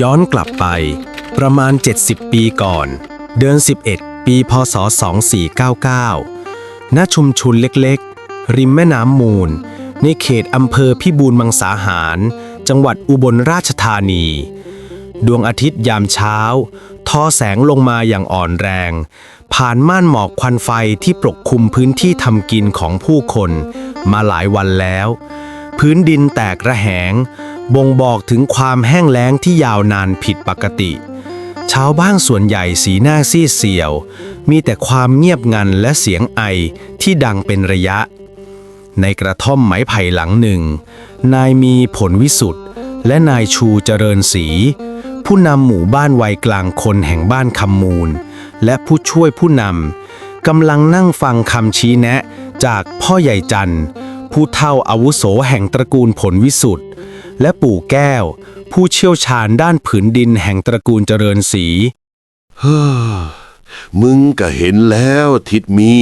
ย้อนกลับไป ประมาณ 70 ปีก่อน เดือน 11 ปีพศ 2499 ณ ชุมชนเล็กๆ ริมแม่น้ำมูล ในเขตอำเภอพิบูลมังสาหาร จังหวัดอุบลราชธานี ดวงอาทิตย์ยามเช้า ทอแสงลงมาอย่างอ่อนแรง ผ่านม่านหมอกควันไฟที่ปกคลุมพื้นที่ทำกินของผู้คน มาหลายวันแล้ว พื้นดินแตกระแหง บ่งบอกถึงความแห้งแล้งที่ยาวนานผิดปกติ ชาวบ้านส่วนใหญ่สีหน้าซีดเซียว มีแต่ความเงียบงันและเสียงไอที่ดังเป็นระยะ ในกระท่อมไม้ไผ่หลังหนึ่ง นายมีผลวิสุทธ์และนายชูเจริญศรีผู้นำหมู่บ้านวัยกลางคนแห่งบ้านคำมูล และผู้ช่วยผู้นำกำลังนั่งฟังคำชี้แนะจากพ่อใหญ่จันทร์ผู้เฒ่าอาวุโสแห่งตระกูลผลวิสุทธ์ และปู่แก้ว ผู้เชี่ยวชาญด้านผืนดินแห่งตระกูลเจริญศรีเฮ้อมึงก็เห็นแล้วทิดมี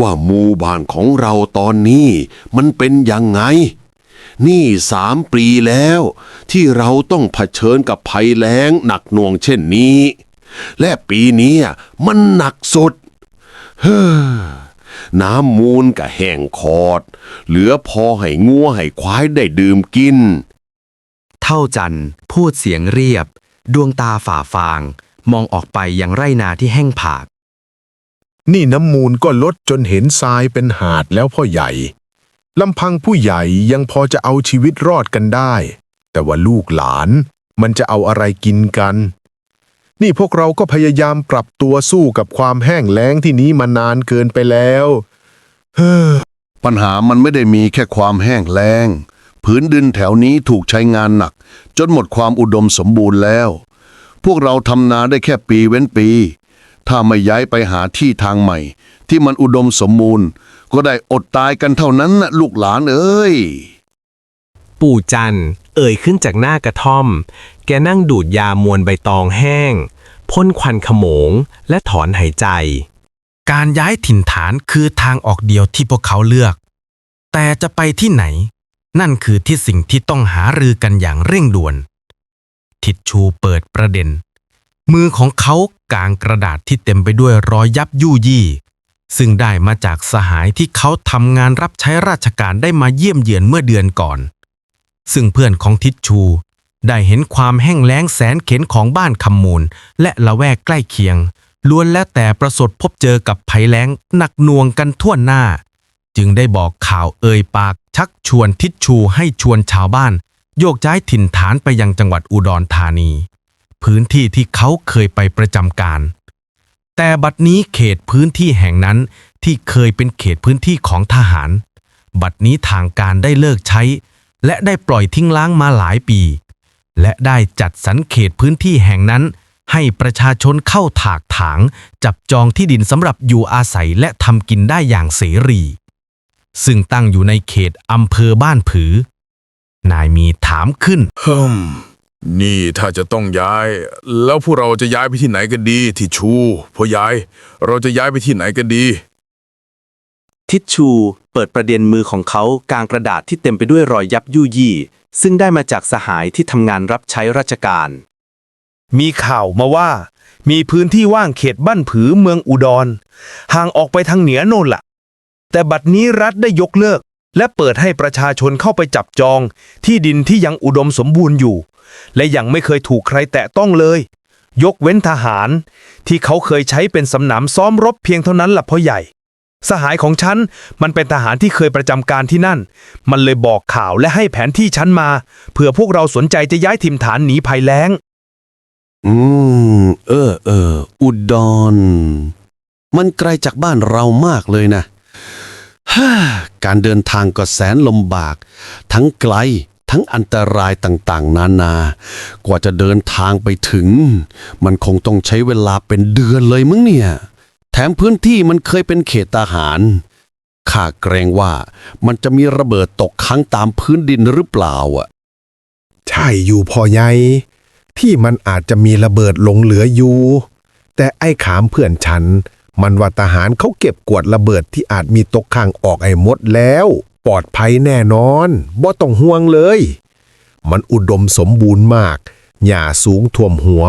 ว่าหมู่บ้านของเราตอนนี้มันเป็นยังไง นี่สามปีแล้ว ที่เราต้องเผชิญกับภัยแล้งหนักหน่วงเช่นนี้ และปีนี้มันหนักสุด เฮ้อน้ำมูลก็แห้งคอด เหลือพอให้งัวให้ควายได้ดื่มกิน เท่าจันทร์พูดเสียงเรียบ ดวงตาฝ่าฟาง มองออกไปยังไรนาที่แห้งผาก นี่น้ำมูลก็ลดจนเห็นทรายเป็นหาดแล้วพ่อใหญ่ลำพังผู้ใหญ่ยังพอจะเอาชีวิตรอดกันได้ แต่ว่าลูกหลานมันจะเอาอะไรกินกัน นี่พวกเราก็พยายามปรับตัวสู้กับความแห้งแล้งที่นี้มานานเกินไปแล้ว เฮ้อ ปัญหามันไม่ได้มีแค่ความแห้งแล้ง ผืนดินแถวนี้ถูกใช้งานหนัก จนหมดความอุดมสมบูรณ์แล้ว พวกเราทำนาได้แค่ปีเว้นปี ถ้าไม่ย้ายไปหาที่ทางใหม่ ที่มันอุดมสมบูรณ์ ก็ได้อดตายกันเท่านั้นนะลูกหลานเอ้ย ปู่จันทร์เอ่ยขึ้นจากหน้ากระท่อม แกนั่งดูดยามวนใบตองแห้ง พ่นควันขโมง และถอนหายใจ การย้ายถิ่นฐานคือทางออกเดียวที่พวกเขาเลือก แต่จะไปที่ไหน นั่นคือที่สิ่งที่ต้องหารือกันอย่างเร่งด่วน ทิดชูเปิดประเด็น มือของเขากางกระดาษที่เต็มไปด้วยรอยยับยู่ยี่ ซึ่งได้มาจากสหายที่เขาทำงานรับใช้ราชการได้มาเยี่ยมเยือนเมื่อเดือนก่อน ซึ่งเพื่อนของทิดชูได้เห็นความแห้งแล้งแสนเข็นของบ้านคำมูล และละแวกใกล้เคียง ล้วนแล้วแต่ประสบพบเจอกับภัยแล้งหนักหน่วงกันทั่วหน้า จึงได้บอกข่าวเอ่ยปาก ชักชวนทิดชูให้ชวนชาวบ้าน โยกย้ายถิ่นฐานไปยังจังหวัดอุดรธานี พื้นที่ที่เขาเคยไปประจำการ แต่บัดนี้เขตพื้นที่แห่งนั้นที่เคยเป็นเขตพื้นที่ของทหาร บัดนี้ทางการได้เลิกใช้ และได้ปล่อยทิ้งล้างมาหลายปี และได้จัดสรรเขตพื้นที่แห่งนั้น ให้ประชาชนเข้าถากถาง จับจองที่ดินสำหรับอยู่อาศัยและทำกินได้อย่างเสรี ซึ่งตั้งอยู่ในเขตอำเภอบ้านผือ นายมีถามขึ้น ฮึมนี่ถ้าจะต้องย้าย แล้วพวกเราจะย้ายไปที่ไหนกันดีที่ชูพ่อใหญ่เราจะย้ายไปที่ไหนกันดี ทิชชูเปิดประเด็นมือของเขากลางกระดาษที่เต็มไปด้วยรอยยับยู่ยี่ ซึ่งได้มาจากสหายที่ทำงานรับใช้ราชการ มีข่าวมาว่า มีพื้นที่ว่างเขตบ้านผือเมืองอุดร ห่างออกไปทางเหนือโน่นละ่ะ แต่บัดนี้รัฐได้ยกเลิก และเปิดให้ประชาชนเข้าไปจับจองที่ดินที่ยังอุดมสมบูรณ์อยู่ และยังไม่เคยถูกใครแตะต้องเลย ยกเว้นทหาร ที่เขาเคยใช้เป็นสำนามซ้อมรบเพียงเท่านั้นล่ะพ่อใหญ่ สหายของฉันมันเป็นทหารที่เคยประจำการที่นั่น มันเลยบอกข่าวและให้แผนที่ฉันมาเผื่อพวกเราสนใจจะย้ายถิ่นฐานหนีภัยแล้ง อืม เออเออ อุดร มันไกลจากบ้านเรามากเลยนะ ฮ่าการเดินทางก็แสนลำบาก ทั้งไกลทั้งอันตรายต่างๆ นานากว่าจะเดินทางไปถึง มันคงต้องใช้เวลาเป็นเดือนเลยมึงเนี่ย แถมพื้นที่มันเคยเป็นเขตทหารข้าเกรงว่ามันจะมีระเบิดตกค้างตามพื้นดินหรือเปล่าอะ ใช่อยู่พ่อใหญ่ที่มันอาจจะมีระเบิดหลงเหลืออยู่ แต่ไอ้ขามเพื่อนฉัน มันว่าทหารเขาเก็บกวดระเบิดที่อาจมีตกข้างออกไอ้มดแล้ว ปลอดภัยแน่นอนบ่ต้องห่วงเลย มันอุดมสมบูรณ์มาก หญ้าสูงท่วมหัว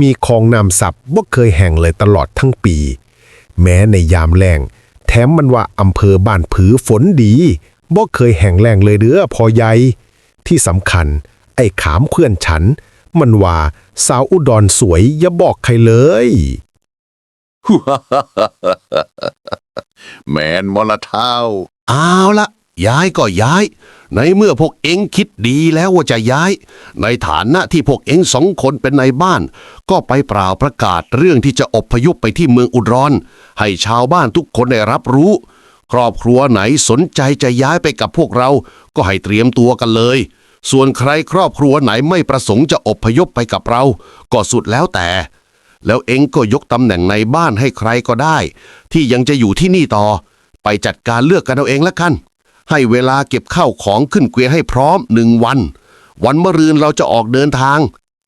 มีคลองน้ำสับบ่เคยแห่งเลยตลอดทั้งปี แม้ในยามแล้งแถมมันว่าอำเภอบ้านผือฝนดีบ่เคยแห่งแล้งเลยเด้อพอใหญ่ที่สำคัญ ไอ้ขามเพื่อนฉัน มันว่าสาวอุดรสวยอย่าบอกใครเลย แมนมลเท้าเอาละย้ายก็ย้าย ในเมื่อพวกเอ็งคิดดีแล้วว่าจะย้าย ในฐานะที่พวกเอ็งสองคนเป็นในบ้าน ก็ไปเปล่าประกาศเรื่องที่จะอบพยพไปที่เมืองอุดรให้ชาวบ้านทุกคนได้รับรู้ ครอบครัวไหนสนใจจะย้ายไปกับพวกเรา ก็ให้เตรียมตัวกันเลย ส่วนใครครอบครัวไหนไม่ประสงค์จะอบพยพไปกับเรา ก็สุดแล้วแต่ แล้วเองก็ยกตำแหน่งในบ้านให้ใครก็ได้ ที่ยังจะอยู่ที่นี่ต่อ ไปจัดการเลือกกันเอาเองละกัน ให้เวลาเก็บข้าวของขึ้นเกวียนให้พร้อมหนึ่งวัน วันมะรืนเราจะออกเดินทาง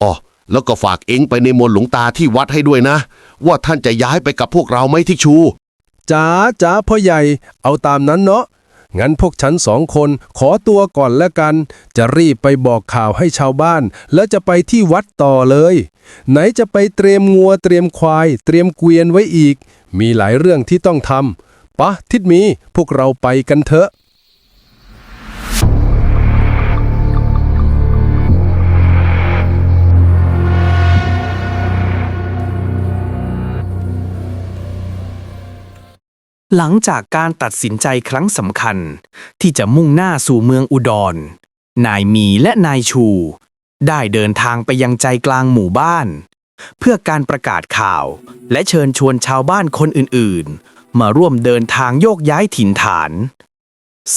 อ๋อแล้วก็ฝากเองไปในมนต์หลวงตาที่วัดให้ด้วยนะ ว่าท่านจะย้ายไปกับพวกเราไหมที่ชูจ๋าจ๋าพ่อใหญ่เอาตามนั้นเนาะ งั้นพวกฉันสองคนขอตัวก่อนแล้วกัน จะรีบไปบอกข่าวให้ชาวบ้าน แล้วจะไปที่วัดต่อเลย ไหนจะไปเตรียมงัวเตรียมควาย เตรียมเกวียนไว้อีก มีหลายเรื่องที่ต้องทำปะทิดมีพวกเราไปกันเถอะ หลังจากการตัดสินใจครั้งสำคัญ ที่จะมุ่งหน้าสู่เมืองอุดร นายมีและนายชู ได้เดินทางไปยังใจกลางหมู่บ้าน เพื่อการประกาศข่าวและเชิญชวนชาวบ้านคนอื่นๆ มาร่วมเดินทางโยกย้ายถิ่นฐาน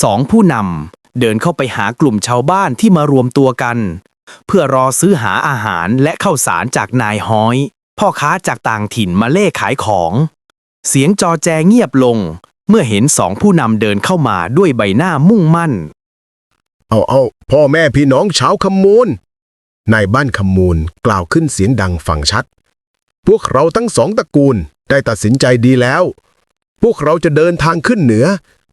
สองผู้นำเดินเข้าไปหากลุ่มชาวบ้านที่มารวมตัวกัน เพื่อรอซื้อหาอาหารและข้าวสารจากนายฮ้อย พ่อค้าจากต่างถิ่นมาเล่ขายของ เสียงจอแจเงียบลง เมื่อเห็นสองผู้นำเดินเข้ามาด้วยใบหน้ามุ่งมั่น เอาเอาพ่อแม่พี่น้องชาวคำมูลนายบ้านคำมูลกล่าวขึ้นเสียงดังฟังชัด พวกเราทั้งสองตระกูลได้ตัดสินใจดีแล้ว พวกเราจะเดินทางขึ้นเหนือ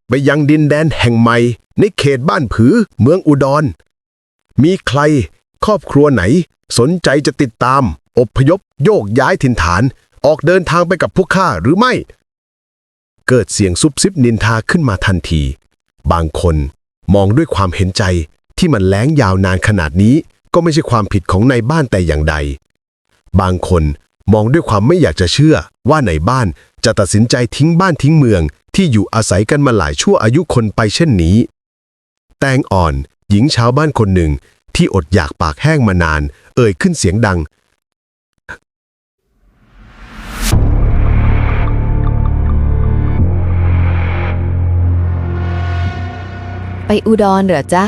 ไปยังดินแดนแห่งใหม่ ในเขตบ้านผือเมืองอุดร มีใคร ครอบครัวไหน สนใจจะติดตาม อบพยพโยกย้ายถิ่นฐาน ออกเดินทางไปกับพวกข้าหรือไม่ เกิดเสียงซุบซิบนินทาขึ้นมาทันที บางคนมองด้วยความเห็นใจที่มันแล้งยาวนานขนาดนี้ก็ไม่ใช่ความผิดของในายบ้านแต่อย่างใด บางคนมองด้วยความไม่อยากจะเชื่อว่าในายบ้านจะตัดสินใจทิ้งบ้านทิ้งเมืองที่อยู่อาศัยกันมาหลายชั่วอายุคนไปเช่นนี้ แตงอ่อนหญิงชาวบ้านคนหนึ่งที่อดอยากปากแห้งมานาน เอ่ยขึ้นเสียงดัง ไปอุดรเหรอจ๊ะ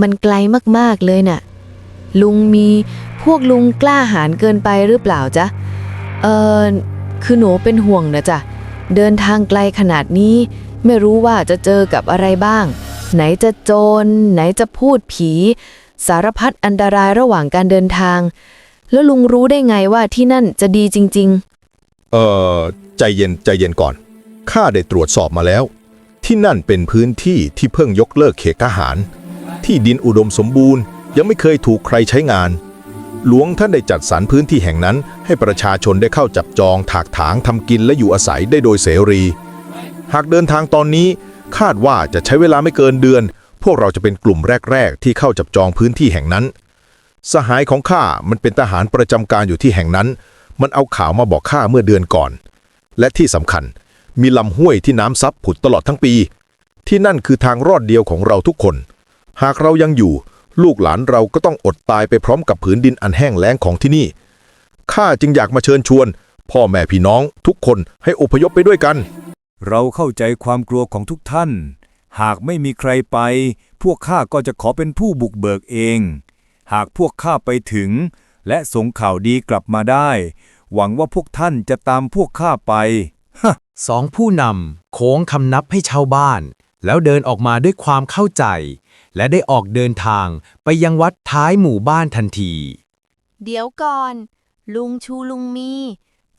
มันไกลมากๆเลยน่ะ ลุงมีพวกลุงกล้าหาญเกินไปหรือเปล่าจ๊ะ เออคือหนูเป็นห่วงนะจ๊ะ เดินทางไกลขนาดนี้ ไม่รู้ว่าจะเจอกับอะไรบ้าง ไหนจะโจร ไหนจะพูดผี สารพัดอันตรายระหว่างการเดินทาง แล้วลุงรู้ได้ไงว่าที่นั่นจะดีจริง ๆ เออใจเย็นใจเย็นก่อน ข้าได้ตรวจสอบมาแล้ว ที่นั่นเป็นพื้นที่ที่เพิ่งยกเลิกเขตทหาร ที่ดินอุดมสมบูรณ์ ยังไม่เคยถูกใครใช้งาน หลวงท่านได้จัดสรรพื้นที่แห่งนั้น ให้ประชาชนได้เข้าจับจองถากถางทำกินและอยู่อาศัยได้โดยเสรี หากเดินทางตอนนี้คาดว่าจะใช้เวลาไม่เกินเดือน พวกเราจะเป็นกลุ่มแรก ๆ ที่เข้าจับจองพื้นที่แห่งนั้น สหายของข้ามันเป็นทหารประจำการอยู่ที่แห่งนั้น มันเอาข่าวมาบอกข้าเมื่อเดือนก่อน และที่สำคัญ มีลำห้วยที่น้ำซับผุดตลอดทั้งปี ที่นั่นคือทางรอดเดียวของเราทุกคน หากเรายังอยู่ ลูกหลานเราก็ต้องอดตายไปพร้อมกับผืนดินอันแห้งแล้งของที่นี่ข้าจึงอยากมาเชิญชวน พ่อแม่พี่น้องทุกคนให้อพยพไปด้วยกัน เราเข้าใจความกลัวของทุกท่าน หากไม่มีใครไป พวกข้าก็จะขอเป็นผู้บุกเบิกเอง หากพวกข้าไปถึง และส่งข่าวดีกลับมาได้ หวังว่าพวกท่านจะตามพวกข้าไป สองผู้นำโค้งคำนับให้ชาวบ้าน แล้วเดินออกมาด้วยความเข้าใจ และได้ออกเดินทางไปยังวัดท้ายหมู่บ้านทันที เดี๋ยวก่อน ลุงชูลุงมี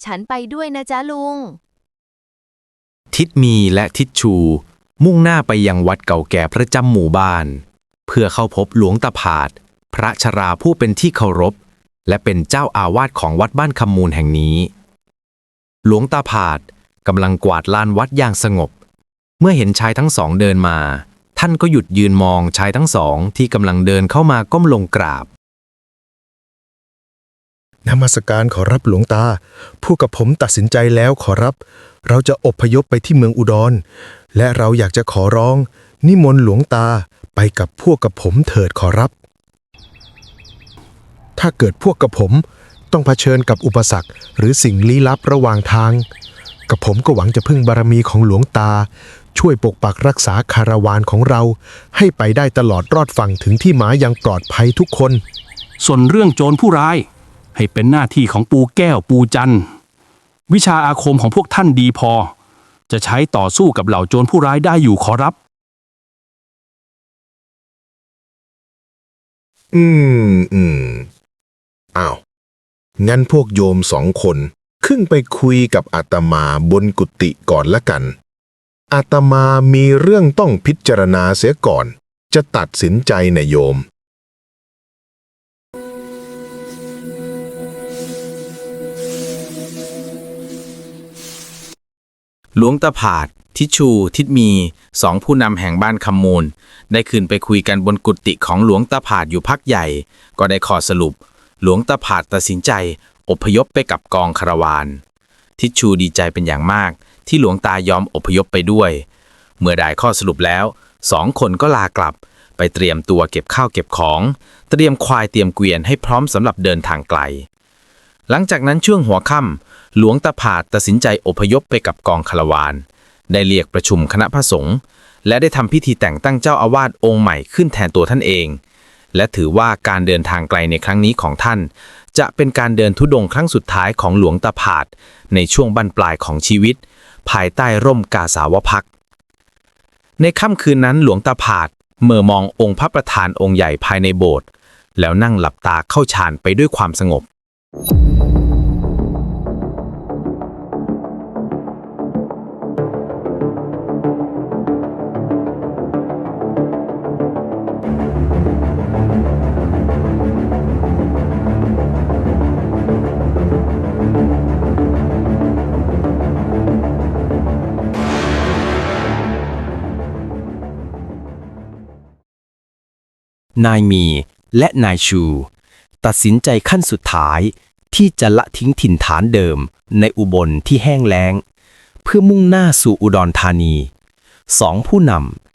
ฉันไปด้วยนะจ๊ะลุง ทิดมีและทิดชู มุ่งหน้าไปยังวัดเก่าแก่ประจำหมู่บ้าน เพื่อเข้าพบหลวงตาผาด พระชราผู้เป็นที่เคารพ และเป็นเจ้าอาวาสของวัดบ้านคำมูลแห่งนี้ หลวงตาผาด กำลังกวาดลานวัดอย่างสงบ เมื่อเห็นชายทั้งสองเดินมา ท่านก็หยุดยืนมองชายทั้งสองที่กำลังเดินเข้ามาก้มลงกราบนมัสการขอรับหลวงตา ผู้กับผมตัดสินใจแล้วขอรับ เราจะอบพยพไปที่เมืองอุดร และเราอยากจะขอร้อง นิมนต์หลวงตาไปกับพวกกับผมเถิดขอรับ ถ้าเกิดพวกกับผมต้องเผชิญกับอุปสรรคหรือสิ่งลี้ลับระหว่างทาง กับผมก็หวังจะพึ่งบารมีของหลวงตา ช่วยปกปักรักษาคาราวานของเรา ให้ไปได้ตลอดรอดฝั่งถึงที่หมายอย่างปลอดภัยทุกคน ส่วนเรื่องโจรผู้ร้าย ให้เป็นหน้าที่ของปูแก้วปูจันทร์วิชาอาคมของพวกท่านดีพอ จะใช้ต่อสู้กับเหล่าโจรผู้ร้ายได้อยู่ขอรับ อืมอืมอ้าวงั้นพวกโยมสองคน ขึ้นไปคุยกับอาตมาบนกุฏิก่อนละกัน อาตมามีเรื่องต้องพิจารณาเสียก่อน จะตัดสินใจนะโยม หลวงตาผาด ทิชู ทิดมีสองผู้นำแห่งบ้านคำมูล ได้ขึ้นไปคุยกันบนกุฏิของหลวงตาผาดอยู่พักใหญ่ ก็ได้ขอสรุป หลวงตาผาดตัดสินใจ อพยพไปกับกองคาราวาน ทิชชูดีใจเป็นอย่างมากที่หลวงตายอมอพยพไปด้วย เมื่อได้ข้อสรุปแล้วสองคนก็ลากลับ ไปเตรียมตัวเก็บข้าวเก็บของ เตรียมควายเตรียมเกวียนให้พร้อมสำหรับเดินทางไกล หลังจากนั้นช่วงหัวค่ำหลวงตาผาดตัดสินใจอพยพไปกับกองคาราวาน ได้เรียกประชุมคณะพระสงฆ์และได้ทำพิธีแต่งตั้งเจ้าอาวาสองค์ใหม่ขึ้นแทนตัวท่านเอง และถือว่าการเดินทางไกลในครั้งนี้ของท่าน จะเป็นการเดินทุดงค์ครั้งสุดท้ายของหลวงตาผาด ในช่วงบั้นปลายของชีวิต ภายใต้ร่มกาสาวพัก ในค่ำคืนนั้นหลวงตาผาดเมื่อมององค์พระประธานองค์ใหญ่ภายในโบสถ์แล้วนั่งหลับตาเข้าฌานไปด้วยความสงบ นายมี และนายชู ตัดสินใจขั้นสุดท้าย ที่จะละทิ้งถิ่นฐานเดิม ในอุบลที่แห้งแล้ง เพื่อมุ่งหน้าสู่อุดรธานีสองผู้น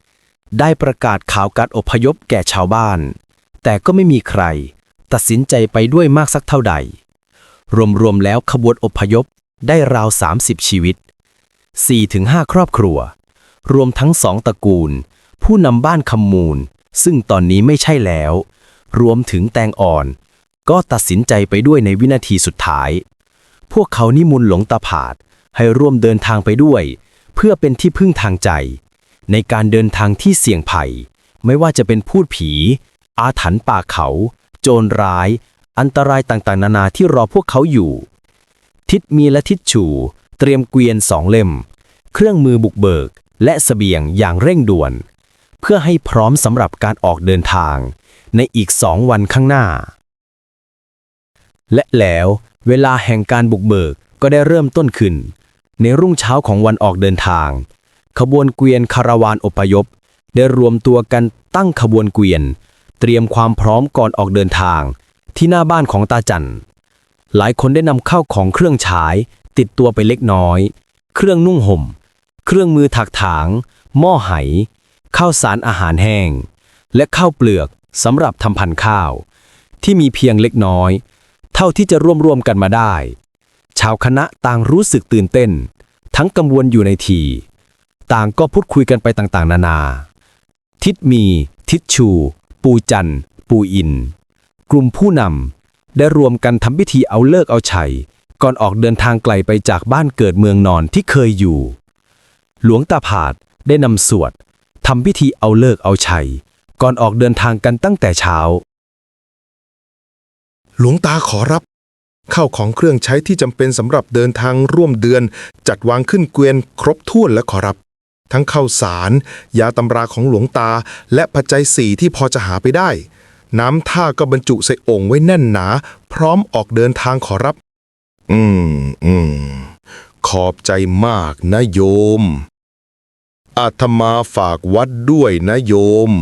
ำได้ประกาศข่าวการอพยพแก่ชาวบ้าน แต่ก็ไม่มีใคร ตัดสินใจไปด้วยมากสักเท่าใด รวมๆแล้วขบวนอพยพได้ราว 30 ชีวิต 4-5 ครอบครัว รวมทั้งสองตระกูล ผู้นำบ้านคำมูล ซึ่งตอนนี้ไม่ใช่แล้ว รวมถึงแตงอ่อน ก็ตัดสินใจไปด้วยในวินาทีสุดท้าย พวกเขานิมนต์หลงตาผาดให้ร่วมเดินทางไปด้วย เพื่อเป็นที่พึ่งทางใจ ในการเดินทางที่เสี่ยงภัย ไม่ว่าจะเป็นพูดผี อาถรรพ์ป่าเขา โจรร้าย อันตรายต่างๆ นานาที่รอพวกเขาอยู่ ทิดมีและทิดชูเตรียมเกวียนสองเล่ม เครื่องมือบุกเบิก และเสบียงอย่างเร่งด่วน เพื่อให้พร้อมสำหรับการออกเดินทาง ในอีกสองวันข้างหน้า และแล้วเวลาแห่งการบุกเบิกก็ได้เริ่มต้นขึ้น ในรุ่งเช้าของวันออกเดินทาง ขบวนเกวียนคาราวานอพยพ ได้รวมตัวกันตั้งขบวนเกวียน เตรียมความพร้อมก่อนออกเดินทาง ที่หน้าบ้านของตาจันหลายคนได้นำเข้าของเครื่องฉาย ติดตัวไปเล็กน้อย เครื่องนุ่งห่ม เครื่องมือถักถาง หม้อไห ข้าวสารอาหารแห้ง และข้าวเปลือกสำหรับทำพันธุ์ข้าว ที่มีเพียงเล็กน้อย เท่าที่จะร่วมรวมกันมาได้ ชาวคณะต่างรู้สึกตื่นเต้น ทั้งกังวลอยู่ในที ต่างก็พูดคุยกันไปต่างๆ นานา ทิดมี ทิดชู ปูจัน ปูอิน กลุ่มผู้นำได้รวมกันทำพิธีเอาเลิกเอาชัยก่อนออกเดินทางไกลไปจากบ้านเกิดเมืองนอนที่เคยอยู่ หลวงตาผาดได้นำสวด ทำพิธีเอาเลิกเอาชัย ก่อนออกเดินทางกันตั้งแต่เช้า หลวงตาขอรับ ข้าวของเครื่องใช้ที่จำเป็นสำหรับเดินทางร่วมเดือน จัดวางขึ้นเกวียนครบถ้วนแล้วขอรับ ทั้งข้าวสาร ยาตำราของหลวงตา และปัจจัยสี่ที่พอจะหาไปได้ น้ำท่าก็บรรจุใส่โองค์ไว้แน่นหนา พร้อมออกเดินทางขอรับ อืมอืมขอบใจมากนะโยม อาตมาฝากวัดด้วยนะโยม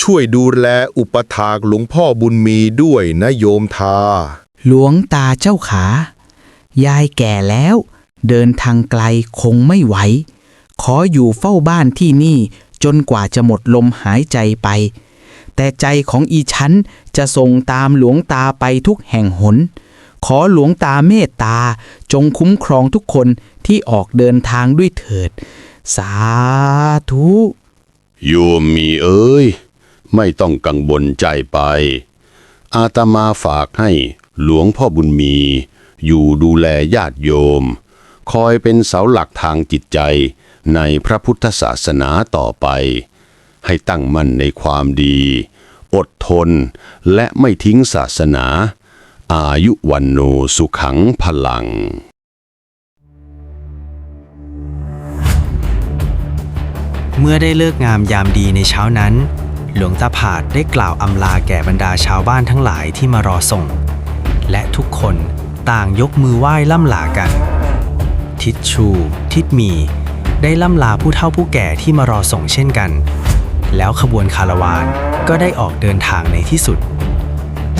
ช่วยดูแลอุปถากหลวงพ่อบุญมีด้วยนะโยมทา หลวงตาเจ้าขา ยายแก่แล้ว เดินทางไกลคงไม่ไหว ขออยู่เฝ้าบ้านที่นี่จนกว่าจะหมดลมหายใจไป แต่ใจของอีฉันจะส่งตามหลวงตาไปทุกแห่งหน ขอหลวงตาเมตตาจงคุ้มครองทุกคนที่ออกเดินทางด้วยเถิด สาธุโยมมีเอ้ย ไม่ต้องกังวลใจไป อาตมาฝากให้หลวงพ่อบุญมี อยู่ดูแลญาติโยม คอยเป็นเสาหลักทางจิตใจในพระพุทธศาสนาต่อไป ให้ตั้งมั่นในความดี อดทนและไม่ทิ้งศาสนา อายุวันโนสุขังพลัง เมื่อได้เลิกงามยามดีในเช้านั้น หลวงตาผาดได้กล่าวอำลาแก่บรรดาชาวบ้านทั้งหลายที่มารอส่ง และทุกคนต่างยกมือไหว้ล่ำลากัน ทิดชู ทิดมี ได้ล่ำลาผู้เฒ่าผู้แก่ที่มารอส่งเช่นกัน แล้วขบวนคาราวานก็ได้ออกเดินทางในที่สุด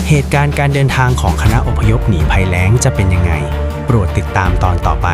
เหตุการณ์การเดินทางของคณะอพยพหนีภัยแล้งจะเป็นยังไง โปรดติดตามตอนต่อไป